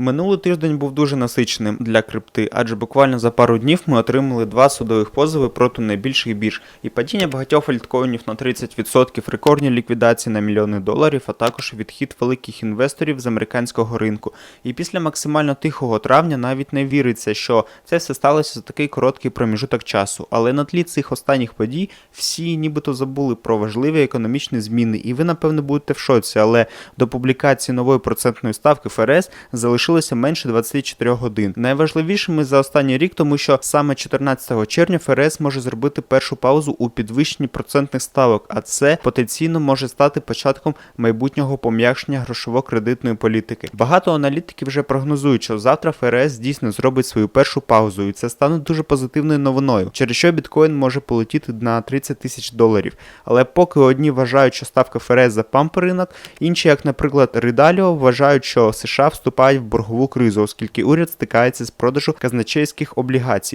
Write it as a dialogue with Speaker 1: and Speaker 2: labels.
Speaker 1: Минулий тиждень був дуже насиченим для крипти, адже буквально за пару днів ми отримали два судових позови проти найбільших бірж і падіння багатьох альткоїнів на 30%, рекордні ліквідації на мільйони доларів, а також відхід великих інвесторів з американського ринку. І після максимально тихого травня навіть не віриться, що це все сталося за такий короткий проміжуток часу. Але на тлі цих останніх подій всі нібито забули про важливі економічні зміни, і ви напевно будете в шоці, але до публікації нової процентної ставки ФРС залишилося менше 24 годин. Найважливішими за останній рік, тому що саме 14 червня ФРС може зробити першу паузу у підвищенні процентних ставок, а це потенційно може стати початком майбутнього пом'якшення грошово-кредитної політики. Багато аналітиків вже прогнозують, що завтра ФРС дійсно зробить свою першу паузу, і це стане дуже позитивною новиною, через що біткоін може полетіти на 30 тисяч доларів. Але поки одні вважають, що ставка ФРС запамп ринок, інші, як наприклад Ридаліо, вважають, що США вступають в боргову кризу, оскільки уряд стикається з продажу казначейських облігацій.